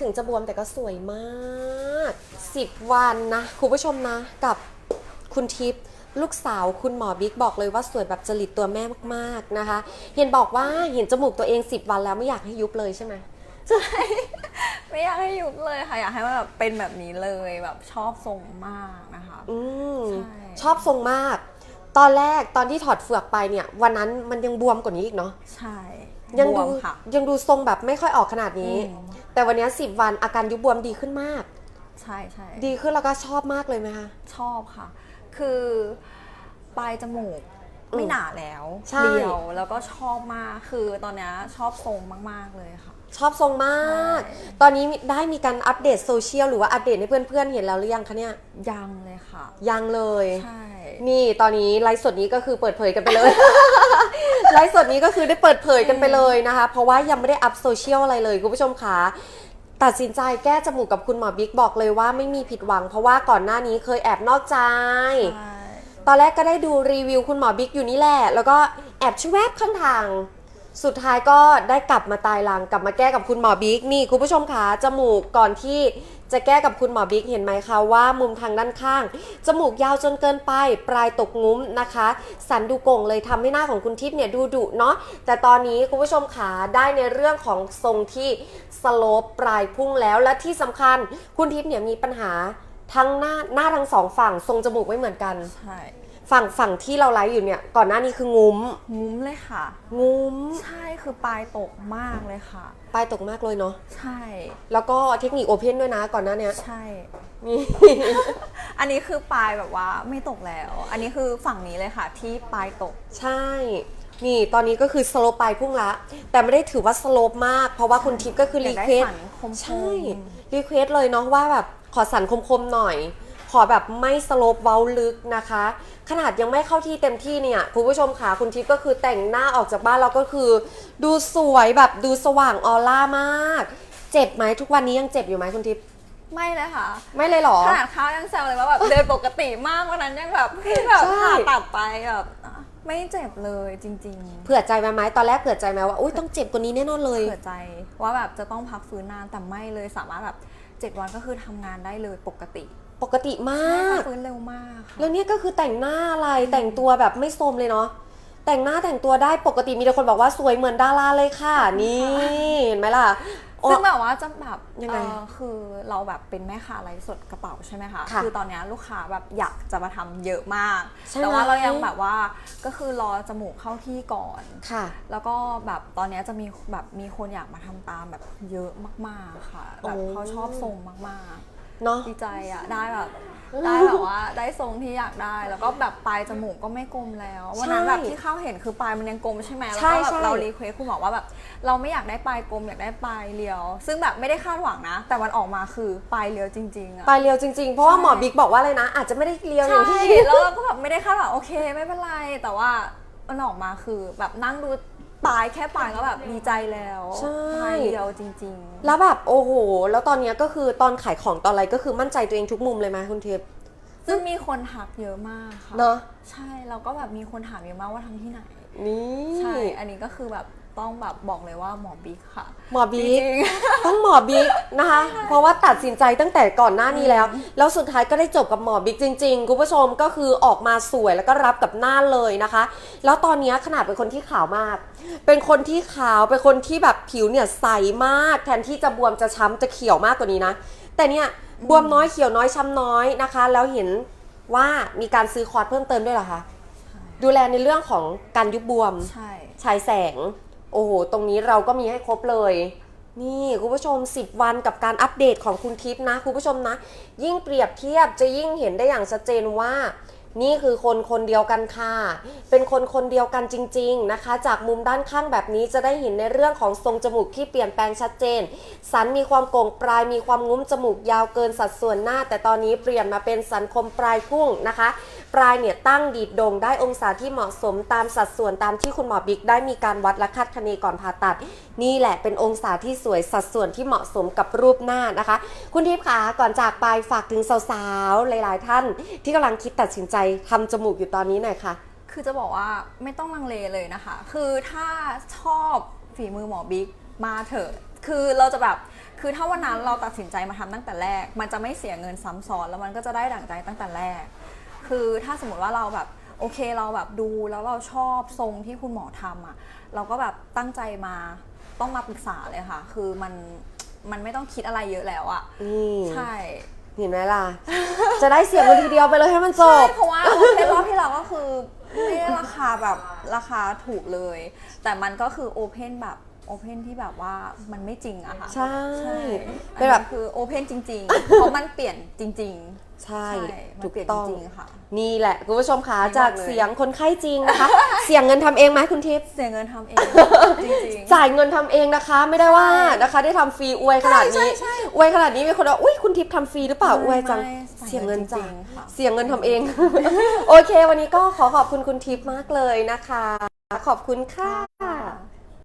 ถึงจะบวมแต่ก็สวยมาก 10 วันนะคุณผู้ชมนะกับคุณทิพย์ลูกสาวคุณหมอบิ๊กบอกเลยว่าสวยแบบจริตตัวแม่มากๆนะคะ เห็นบอกว่าเห็นจมูกตัวเอง 10 วันแล้วไม่อยากให้ยุบเลยใช่ไหมไม่อยากให้ยุบเลยค่ะ อยากให้มันแบบเป็นแบบนี้เลยแบบชอบทรงมากนะคะอืมใช่ชอบทรงมาก ตอนแรกตอนที่ถอดเฟือกไปเนี่ย วันนั้นมันยังบวมกว่านี้อีกเนาะใช่ ยังบวดูมค่ะ ยังดูทรงแบบไม่ค่อยออกขนาดนี้ อืม แต่วันนี้10วันอาการยุบบวมดีขึ้นมาก ใช่ใช่ดีขึ้นแล้วก็ชอบมากเลยไหมคะ ชอบค่ะ คือปลายจมูกไม่หนาแล้วใช่ เรียวแล้วก็ชอบมาก คือตอนเนี้ยชอบทรงมาก ๆ เลยค่ะ ชอบทรงมาก ใช่ ตอนนี้มีได้มีการอัปเดตโซเชียลหรือว่าอัปเดตให้เพื่อนๆเห็นแล้วหรือยังคะเนี่ย ยังเลยค่ะ ยังเลย ใช่ นี่ตอนนี้ไลฟ์สดนี้ก็คือเปิดเผยกันไปเลย ไลฟ์สดนี้ก็คือได้เปิดเผยกันไปเลยนะคะ เพราะว่ายังไม่ได้อัพโซเชียลอะไรเลยคุณผู้ชมคะตัดสินใจแก้จมูกกับคุณหมอบิ๊กบอกเลยว่าไม่มีผิดหวัง เพราะว่าก่อนหน้านี้เคยแอบนอกใจใช่ตอนแรกก็ได้ดูรีวิวคุณหมอบิ๊กอยู่นี่แหละ แล้วก็แอบชวแวบข้างทาง สุดท้ายก็ได้กลับมาตายรังกลับมาแก้กับคุณหมอบิ๊กนี่คุณผู้ชมคะจมูกก่อนที่จะแก้กับคุณหมอบิ๊กเห็นไหมคะว่ามุมทางด้านข้าง จมูกยาวจนเกินไป ปลายตกงุ้มนะคะ สันดูโก่งเลยทำให้หน้าของคุณทิพย์เนี่ยดูดุเนาะแต่ตอนนี้คุณผู้ชมขาได้ในเรื่องของทรงที่สโลปปลายพุ่งแล้วและที่สำคัญคุณทิพย์เนี่ยมีปัญหาทั้งหน้าหน้าทั้งสองฝั่งทรงจมูกไม่เหมือนกันใช่ ฝั่งฝั่งที่เราไลฟ์อยู่เนี่ย ก่อนหน้านี้คืองุ้ม งุ้มเลยค่ะ งุ้ม ใช่คือปลายตกมากเลยค่ะ ปลายตกมากเลยเนาะ ใช่ แล้วก็เทคนิคโอเพนด้วยนะก่อนหน้าเนี้ย ใช่ นี่ อันนี้คือปลายแบบว่าไม่ตกแล้ว อันนี้คือฝั่งนี้เลยค่ะ ที่ปลายตก ใช่ นี่ตอนนี้ก็คือสโลปปลายพุ่งละ แต่ไม่ได้ถือว่าสโลปมาก เพราะว่าคุณทิพย์ก็คืออยารีกได้เควสสันคมๆใช่ รีเควสเลยเนาะว่าแบบขอสันคมๆหน่อยข อแบบไม่สโลปเว้าลึกนะคะ ขนาดยังไม่เข้าที่เต็มที่เนี่ยคุณผู้ชมค่ะคุณทิพย์ก็คือแต่งหน้าออกจากบ้านเราก็คือ ดูสวยแบบดูสว่างออร่ามาก เจ็บไหมทุกวันนี้ยังเจ็บอยู่ไหมคุณทิพย์ไม่เลยค่ะ ไม่เลยเหรอ ขนาดเขายังแซวเลยว่าแบบเดินปกติมากวันนั้นยังแบบพี่แบบใช่ ผ่าตัดไปแบบไม่เจ็บเลยจริงเผื่อใจไหมไหมตอนแรกเผื่อใจไหมว่าอุ้ยต้องเจ็บกว่านี้แน่นอนเลๆยเผื่อใจว่าแบบจะต้องพักฟื้นนานแต่ไม่เลยสามารถแบบเจ็ดวันก็คือทำงานได้เลยปกติ ปกติมาใช่พักกฟื้นเร็วมากค่ะแล้วเนี่ยก็คือแต่งหน้าอะไรแต่งตัวแบบไม่โทรมเลยเนาะแต่งหน้าแต่งตัวได้ปกติมีแต่คนบอกว่าสวยเหมือนดาราเลยค่ะ นี่เห็นไหมล่ะโอ้ซึ่งแบบว่าจะแบบยังไงเอ่อคือเราแบบเป็นแม่ค้าไลฟ์สดกระเป๋าใช่ไหมคะค่ะอตอนเนี้ยลูกค้าแบบอยากจะมาทำเยอะมาก ใช่ไหมแต่ว่าเรายังแบบว่าก็คือรอจมูกเข้าที่ก่อน ค่ะ แล้วก็แบบตอนเนี้ยจะมีแบบมีคนอยากมาทำตามแบบเยอะมากๆค่ะ แบบโอ้ เขาชอบทรงมาก เนาะๆดีใจอะได้แบบได้แบบว่าได้ทรงที่อยากได้ แล้วก็แบบปลายจมูกก็ไม่กลมแล้ววันนั้นแบบที่เข้าเห็นคือปลายมันยังกลมใช่ไหมแล้วใช่ก็แบบใช่เรารีเควสคุณหมอว่าแบบเราไม่อยากได้ปลายกลมอยากได้ปลายเรียว ซึ่งแบบไม่ได้คาดหวังนะ แต่มันออกมาคือปลายเรียวจริงๆอะ ปลายเรียวจริงๆ เพราะว่าใช่หมอบิ๊กบอกว่าอะไรนะ อาจจะไม่ได้เรียวอย่างใช่ที่ แล้วเราก็แบบไม่ได้คาดหวังโอเคไม่เป็นไร แต่ว่ามันออกมาคือแบบนั่งดู ปลายแค่ปลายก็แบบดีใจแล้วใช่ ปลายเดียวจริง แล้วแบบโอ้โห แล้วตอนเนี้ยก็คือตอนขายของตอนอะไรก็คือมั่นใจตัวเองทุกมุมเลยไหมคุณเทปๆซึ่งมีคนทักเยอะมากค่ะเนาะใช่แล้วก็แบบมีคนถามเยอะมากว่าทำที่ไหน นี่ ใช่ อันนี้ก็คือแบบ ต้องแบบบอกเลยว่าหมอบิ๊กค่ะ หมอจบิ๊กริง ต้องหมอบิ๊กนะคะ เพราะว่าตัดสินใจตั้งแต่ก่อนหน้านี้แล้ว แล้วสุดท้ายก็ได้จบกับหมอบิ๊กจริงๆคุณผู้ชมก็คือออกมาสวยแล้วก็รับกับหน้าเลยนะคะ แล้วตอนนี้ขนาดเป็นคนที่ขาวมาก เป็นคนที่ขาวเป็นคนที่แบบผิวเนี่ยใสมาก แทนที่จะบวมจะช้ำจะเขียวมากกว่านี้นะ แต่เนี่ยบวมน้อยเขียวน้อยช้ำน้อยนะคะ แล้วเห็นว่ามีการซื้อคอร์สเพิ่มเติมด้วยเหรอคะดูแลในเรื่องของการยุบบวมๆใช่ ฉายแสง โอ้โห ตรงนี้เราก็มีให้ครบเลย นี่คุณผู้ชม 10 วันกับการอัปเดตของคุณทิพย์นะ คุณผู้ชมนะ ยิ่งเปรียบเทียบจะยิ่งเห็นได้อย่างชัดเจนว่านี่คือคนคนเดียวกันค่ะ เป็นคนคนเดียวกันจริง ๆนะคะ จากมุมด้านข้างแบบนี้จะได้เห็นในเรื่องของทรงจมูกที่เปลี่ยนแปลงชัดเจน สันมีความโก่งปลายมีความงุ้มจมูกยาวเกินสัดส่วนหน้า แต่ตอนนี้เปลี่ยนมาเป็นสันคมปลายพุ่งนะคะ ปลายเนี่ยตั้งดีดโด่งได้องศาที่เหมาะสมตามสัดส่วนตามที่คุณหมอบิ๊กได้มีการวัดและคาดคะเนก่อนผ่าตัด นี่แหละเป็นองศาที่สวยสัดส่วนที่เหมาะสมกับรูปหน้านะคะ คุณทิพย์คะก่อนจากไปฝากถึงสาวๆหลายๆท่าน ที่กำลังคิดตัดสินใจทำจมูกอยู่ตอนนี้หน่อยค่ะ คือจะบอกว่าไม่ต้องลังเลเลยนะคะ คือถ้าชอบฝีมือหมอบิ๊กมาเถอะคือเราจะแบบคือถ้าวันนั้นเราตัดสินใจมาทำตั้งแต่แรก มันจะไม่เสียเงินซ้ำซ้อนแล้วมันก็จะได้ดั่งใจตั้งแต่แรก คือถ้าสมมติว่าเราแบบโอเคเราแบบดูแล้วเราชอบทรงที่คุณหมอทำอะเราก็แบบตั้งใจมาต้องมาปรึกษาเลยค่ะ คือมันมันไม่ต้องคิดอะไรเยอะแล้วอะนี่ใช่เห็นไหมล่ะ จะได้เสียเงินทีเดียวไปเลยให้มันจใช่บเพราะว่าโอเครอบที่เราก็คือไม่ได้ราคาแบบราคาถูกเลย แต่มันก็คือโอเพนแบบ โอเพนที่แบบว่ามันไม่จริงอะค่ะใช่อัเป็นแบบคือโอเพนจริง ๆ เพราะมันเปลี่ยนจริงใช่ๆใช่มันถูกเปลี่ยนต้องจริงๆค่ะ นี่แหละคุณผู้ชมคะไม่บอกจากเลยเสียงคนไข้จริงนะคะ เสียงเงินทำเองไหมคุณทิพย์เสียเงินทำเองจริงๆจ่ายเงินทำเองนะคะ ไม่ได้ว่านะคะ ได้ทำฟรีอวยขนาดนี้ใช่ใช่ใช่อวยขนาดนี้มีคนว่าอุ้ยคุณทิพย์ทำฟรีหรือเปล่าอวยจังไม่เสียเงินจ่ายจริงๆค่ะเสียเงินทำเอง โอเค วันนี้ก็ขอขอบคุณคุณทิพย์มากเลยนะคะ ขอบคุณค่ะ